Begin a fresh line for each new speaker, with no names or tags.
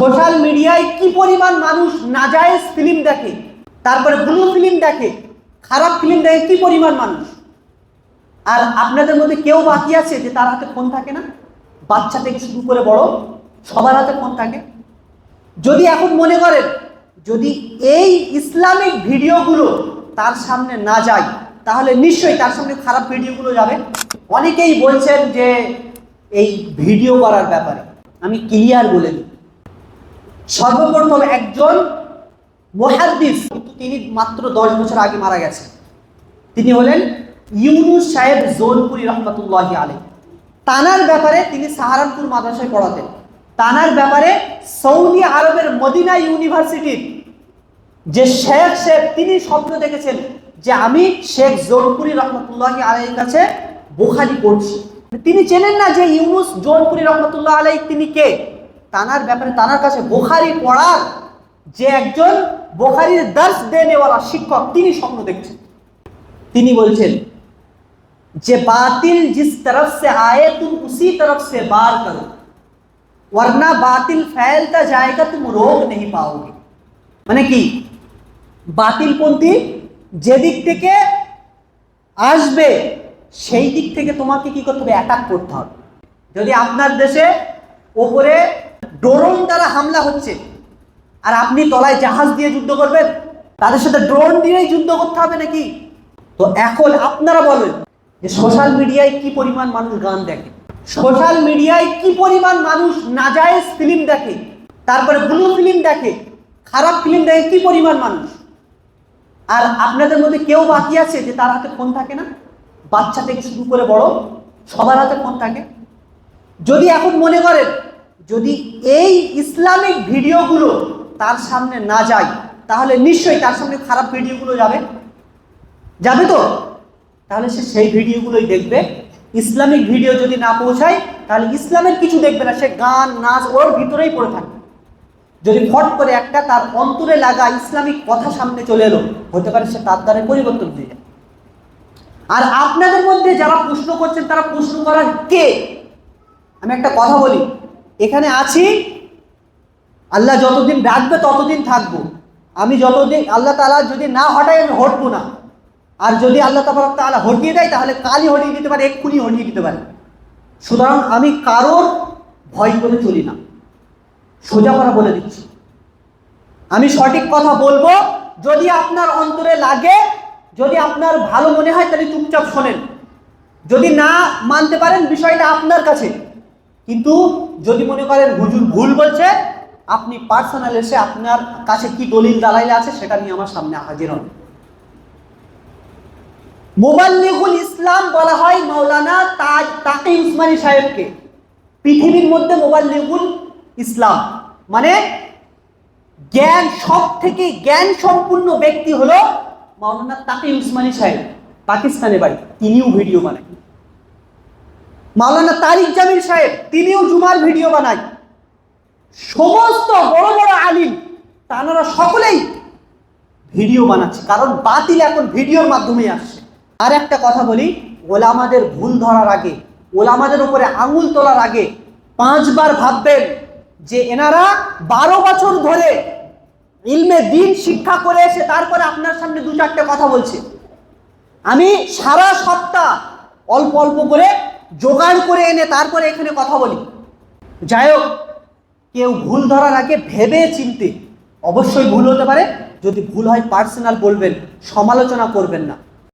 Social মিডিয়ায় কি পরিমাণ মানুষ নাজায়েজ ফিল্ম দেখে? তারপরে ব্লু ফিল্ম দেখে, খারাপ ফিল্ম দেখে কি পরিমাণ মানুষ? আর আপনাদের মধ্যে কেউ বাকি আছে যে তার হাতে ফোন থাকে না? বাচ্চা থেকে শুরু করে বড়, সবার হাতে ফোন থাকে। যদি এখন মনে করেন, যদি এই ইসলামিক ভিডিওগুলো তার সামনে না যায়, তাহলে নিশ্চয়ই তার সামনে খারাপ ভিডিওগুলো যাবে। অনেকেই বলছেন যে এই ভিডিও করার ব্যাপারে। আমি ক্লিয়ার বলে দিই। সর্বপ্রথম একজন মহাদ্দিস, কিন্তু তিনি মাত্র দশ বছর আগে মারা গেছেন। তিনি হলেন ইউনুস সাহেব জোনপুরি রহমতুল্লাহ আলী তানার ব্যাপারে তিনি সাহারানপুর মাদ্রাসায় পড়াতেন। তানার ব্যাপারে সৌদি আরবের মদিনা ইউনিভার্সিটির যে শেখ শেখ তিনি স্বপ্ন দেখেছেন যে আমি শেখ জোনপুরি রহমতুল্লাহ আলাইয়ের কাছে বোখারি পড়ছি। তিনি চেনেন না যে ইউনুস জোনপুরি রহমতুল্লাহ আলাই তিনি কে? তানার ব্যাপারে তানার কাছে বোখারি পড়ার যে একজন বোখারির দার্স দেনেওয়ালা শিক্ষক, তিনি স্বপ্ন দেখছেন। তিনি বলছেন, যে বাতিল জিস তরফ সে আয়ে, তুম উসি তরফ সে বার করো। ওয়ার্না বাতিল ফেলতা জায়গা তুম রোগ নেই পাওগে। মানে কি? বাতিলপন্থী যেদিক থেকে আসবে, সেই দিক থেকে তোমাকে কি করতে হবে? অ্যাটাক করতে হবে। যদি আপনার দেশে ওপরে ড্রোন দ্বারা হামলা হচ্ছে। আর আপনি তলায় জাহাজ দিয়ে যুদ্ধ করবেন? তাদের সাথে ড্রোন দিয়েই যুদ্ধ করতে হবে নাকি? তো এখন আপনারা বলেন যে সোশ্যাল মিডিয়ায় কি পরিমাণ মানুষ গান দেখে? সোশ্যাল মিডিয়ায় কি পরিমাণ মানুষ নাজায়েজ ফিল্ম দেখে? তারপরে ব্লু ফিল্ম দেখে? খারাপ ফিল্ম দেখে কি পরিমাণ মানুষ? আর আপনাদের মধ্যে কেউ বাকি আছে যে তার হাতে ফোন থাকে না? বাচ্চা থেকে শুরু করে বড়, সবার হাতে ফোন থাকে? যদি এখন মনে করেন যদি এই ইসলামিক ভিডিওগুলো তার সামনে না যায়, তাহলে নিশ্চয়ই তার সামনে খারাপ ভিডিওগুলো যাবে। যাবে তো? তাহলে সে সেই ভিডিওগুলোই দেখবে। ইসলামিক ভিডিও যদি না পৌঁছায়, তাহলে ইসলামের কিছু দেখবে না, সে গান, নাচ ওর ভিতরেই পড়ে থাকবে। যদি ফট করে একটা তার অন্তরে লাগা ইসলামিক কথা সামনে চলে এলো, হতে পারে সে তার দ্বারা পরিবর্তন হয়ে যায়। আর আপনাদের মধ্যে যারা প্রশ্ন করছেন, তারা প্রশ্ন করার কে? আমি একটা কথা বলি। এখানে আছি। আল্লাহ যতদিন ডাকবে, ততদিন থাকব। আমি যতদিন আল্লাহ তালা যদি না হটায় আমি হটবো না। আর যদি আল্লাহ তাবারক তাআলা হটিয়ে দেয়, তাহলে কালই হটিয়ে দিতে পারে, এক্ষুনি হটিয়ে দিতে পারে। সুতরাং আমি কারোর ভয় করে চলি না। সোজা কথা বলে দিচ্ছি। আমি সঠিক কথা বলব, যদি আপনার অন্তরে লাগে, যদি আপনার ভালো মনে হয়, তাহলে চুপচাপ শোনেন। যদি না মানতে পারেন, বিষয়টা আপনার কাছে। কিন্তু যদি মনে করেন হুজুর ভুল বলছে, আপনি পার্সোনাল এসে আপনার কাছে কি দলিল দালাইলে আছে সেটা নিয়ে আমার সামনে হাজির হন। মোবাল্লিগুল ইসলাম বলা হয় মাওলানা তাজ তাকে উসমানী সাহেবকে। পৃথিবীর মধ্যে মোবাল্লিগুল ইসলাম। মানে জ্ঞান সব থেকে জ্ঞান সম্পূর্ণ ব্যক্তি হলো মাওলানা তাকি উসমানী সাহেব। পাকিস্তানে বাড়ি, তিনিও ভিডিও বানায়। মাওলানা তারিক জামিল সাহেব, তিনিও জুমার ভিডিও বানায়। সমস্ত বড় বড় আলিম, তানারা সকলেই ভিডিও বানাচ্ছে, কারণ বাতিল এখন ভিডিওর মাধ্যমে আসছে। আর একটা কথা বলি, ওলামাদের ভুল ধরার আগে, ওলামাদের উপরে আঙুল তোলার আগে পাঁচবার ভাববেন যে এনারা বারো বছর ধরে ইলমে দিন শিক্ষা করে এসে তারপরে আপনার সামনে দু চারটে কথা বলছে। আমি সারা সপ্তাহ অল্প অল্প করে জোগাড় করে এনে তারপরে এখানে কথা বলি। যাই হোক, কেউ ভুল ধরার আগে ভেবে চিনতে অবশ্যই ভুল হতে পারে। যদি ভুল হয় পার্সোনাল বলবেন, সমালোচনা করবেন না।